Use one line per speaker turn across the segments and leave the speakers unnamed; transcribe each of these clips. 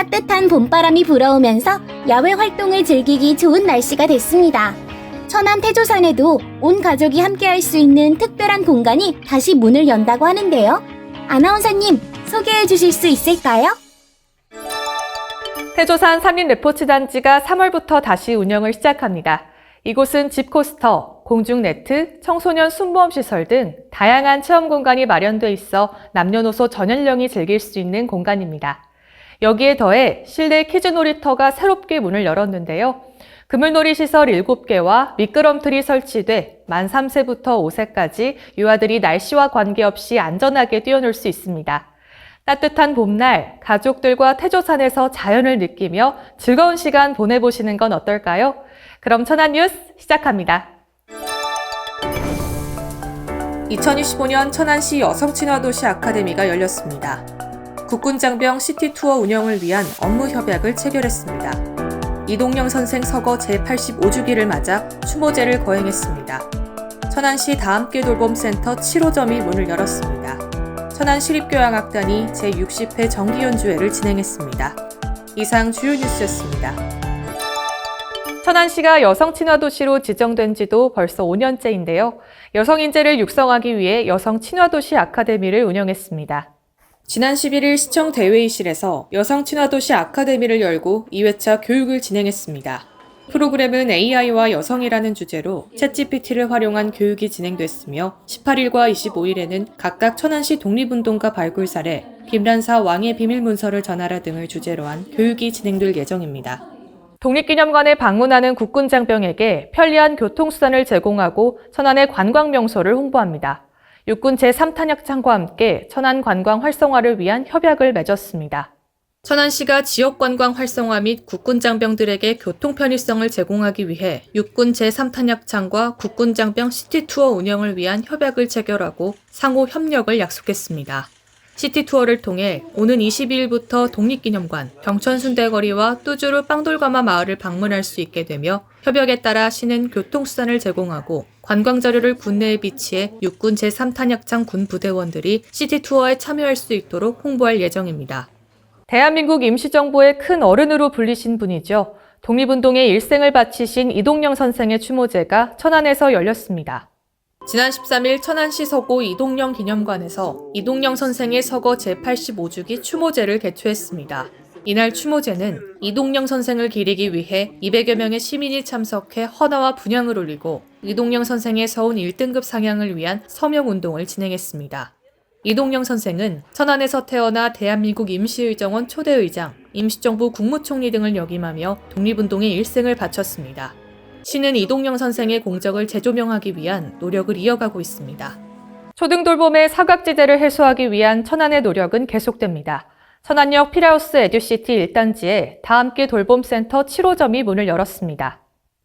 따뜻한 봄바람이 불어오면서 야외 활동을 즐기기 좋은 날씨가 됐습니다. 천안 태조산에도 온 가족이 함께할 수 있는 특별한 공간이 다시 문을 연다고 하는데요. 아나운서님, 소개해 주실 수 있을까요?
태조산 삼린 레포츠 단지가 3월부터 다시 운영을 시작합니다. 이곳은 집코스터, 공중네트, 청소년 순보험 시설 등 다양한 체험 공간이 마련돼 있어 남녀노소 전 연령이 즐길 수 있는 공간입니다. 여기에 더해 실내 키즈 놀이터가 새롭게 문을 열었는데요. 그물놀이 시설 7개와 미끄럼틀이 설치돼 만 3세부터 5세까지 유아들이 날씨와 관계없이 안전하게 뛰어놀 수 있습니다. 따뜻한 봄날 가족들과 태조산에서 자연을 느끼며 즐거운 시간 보내보시는 건 어떨까요? 그럼 천안 뉴스 시작합니다. 2025년 천안시 여성친화도시 아카데미가 열렸습니다. 국군 장병 시티 투어 운영을 위한 업무 협약을 체결했습니다. 이동영 선생 서거 제85주기를 맞아 추모제를 거행했습니다. 천안시 다함께 돌봄센터 7호점이 문을 열었습니다. 천안시립교향악단이 제60회 정기연주회를 진행했습니다. 이상 주요 뉴스였습니다. 천안시가 여성 친화 도시로 지정된 지도 벌써 5년째인데요. 여성 인재를 육성하기 위해 여성 친화 도시 아카데미를 운영했습니다. 지난 11일 시청 대회의실에서 여성 친화 도시 아카데미를 열고 2회차 교육을 진행했습니다. 프로그램은 AI와 여성이라는 주제로 챗GPT를 활용한 교육이 진행됐으며 18일과 25일에는 각각 천안시 독립운동가 발굴 사례, 김란사 왕의 비밀 문서를 전하라 등을 주제로 한 교육이 진행될 예정입니다. 독립기념관에 방문하는 국군 장병에게 편리한 교통수단을 제공하고 천안의 관광 명소를 홍보합니다. 육군 제3탄약장과 함께 천안 관광 활성화를 위한 협약을 맺었습니다. 천안시가 지역 관광 활성화 및 국군 장병들에게 교통 편의성을 제공하기 위해 육군 제3탄약장과 국군 장병 시티 투어 운영을 위한 협약을 체결하고 상호 협력을 약속했습니다. 시티 투어를 통해 오는 22일부터 독립기념관, 경천순대거리와 뚜주루 빵돌가마 마을을 방문할 수 있게 되며 협약에 따라 시는 교통수단을 제공하고 관광 자료를 군내에 비치해 육군 제3탄약장 군 부대원들이 시티 투어에 참여할 수 있도록 홍보할 예정입니다. 대한민국 임시정부의 큰 어른으로 불리신 분이죠. 독립운동에 일생을 바치신 이동영 선생의 추모제가 천안에서 열렸습니다. 지난 13일 천안시 서고 이동영 기념관에서 이동영 선생의 서거 제85주기 추모제를 개최했습니다. 이날 추모제는 이동영 선생을 기리기 위해 200여 명의 시민이 참석해 헌화와 분향을 올리고 이동영 선생의 서운 1등급 상향을 위한 서명운동을 진행했습니다. 이동영 선생은 천안에서 태어나 대한민국 임시의정원 초대의장, 임시정부 국무총리 등을 역임하며 독립운동에 일생을 바쳤습니다. 시는 이동영 선생의 공적을 재조명하기 위한 노력을 이어가고 있습니다. 초등돌봄의 사각지대를 해소하기 위한 천안의 노력은 계속됩니다. 천안역 피라우스 에듀시티 1단지에 다함께 돌봄센터 7호점이 문을 열었습니다.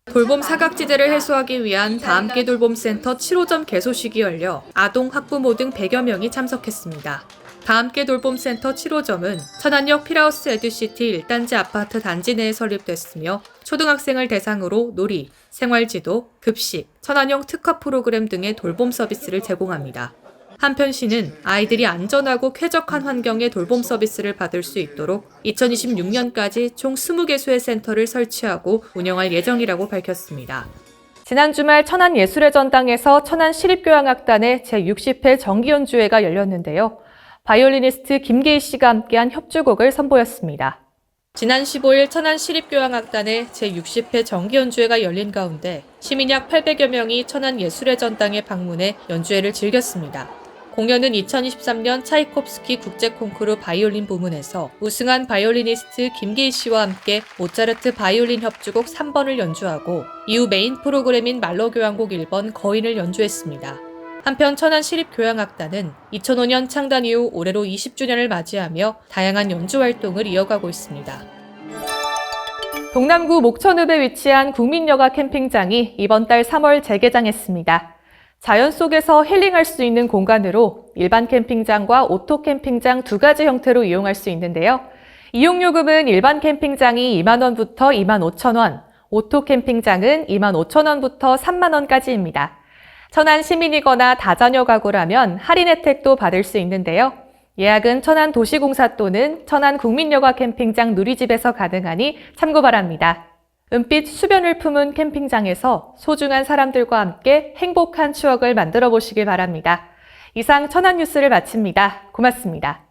돌봄 사각지대를 해소하기 위한 다함께 돌봄센터 7호점 개소식이 열려 아동, 학부모 등 100여 명이 참석했습니다. 다함께 돌봄센터 7호점은 천안역 피라우스 에듀시티 1단지 아파트 단지 내에 설립됐으며 초등학생을 대상으로 놀이, 생활지도, 급식, 천안형 특화 프로그램 등의 돌봄 서비스를 제공합니다. 한편 시는 아이들이 안전하고 쾌적한 환경의 돌봄 서비스를 받을 수 있도록 2026년까지 총 20개소의 센터를 설치하고 운영할 예정이라고 밝혔습니다. 지난 주말 천안 예술의 전당에서 천안 시립교향악단의 제60회 정기연주회가 열렸는데요. 바이올리니스트 김계희 씨가 함께한 협주곡을 선보였습니다. 지난 15일 천안 시립교향악단의 제60회 정기연주회가 열린 가운데 시민 약 800여 명이 천안 예술의 전당에 방문해 연주회를 즐겼습니다. 공연은 2023년 차이콥스키 국제 콩쿠르 바이올린 부문에서 우승한 바이올리니스트 김계희 씨와 함께 모차르트 바이올린 협주곡 3번을 연주하고 이후 메인 프로그램인 말로교향곡 1번 거인을 연주했습니다. 한편 천안 시립교향악단은 2005년 창단 이후 올해로 20주년을 맞이하며 다양한 연주 활동을 이어가고 있습니다. 동남구 목천읍에 위치한 국민여가 캠핑장이 이번 달 3월 재개장했습니다. 자연 속에서 힐링할 수 있는 공간으로 일반 캠핑장과 오토 캠핑장 두 가지 형태로 이용할 수 있는데요. 이용 요금은 일반 캠핑장이 2만 원부터 2만 5천 원, 오토 캠핑장은 2만 5천 원부터 3만 원까지입니다. 천안 시민이거나 다자녀 가구라면 할인 혜택도 받을 수 있는데요. 예약은 천안 도시공사 또는 천안 국민여가 캠핑장 누리집에서 가능하니 참고 바랍니다. 은빛 수변을 품은 캠핑장에서 소중한 사람들과 함께 행복한 추억을 만들어 보시길 바랍니다. 이상 천안 뉴스를 마칩니다. 고맙습니다.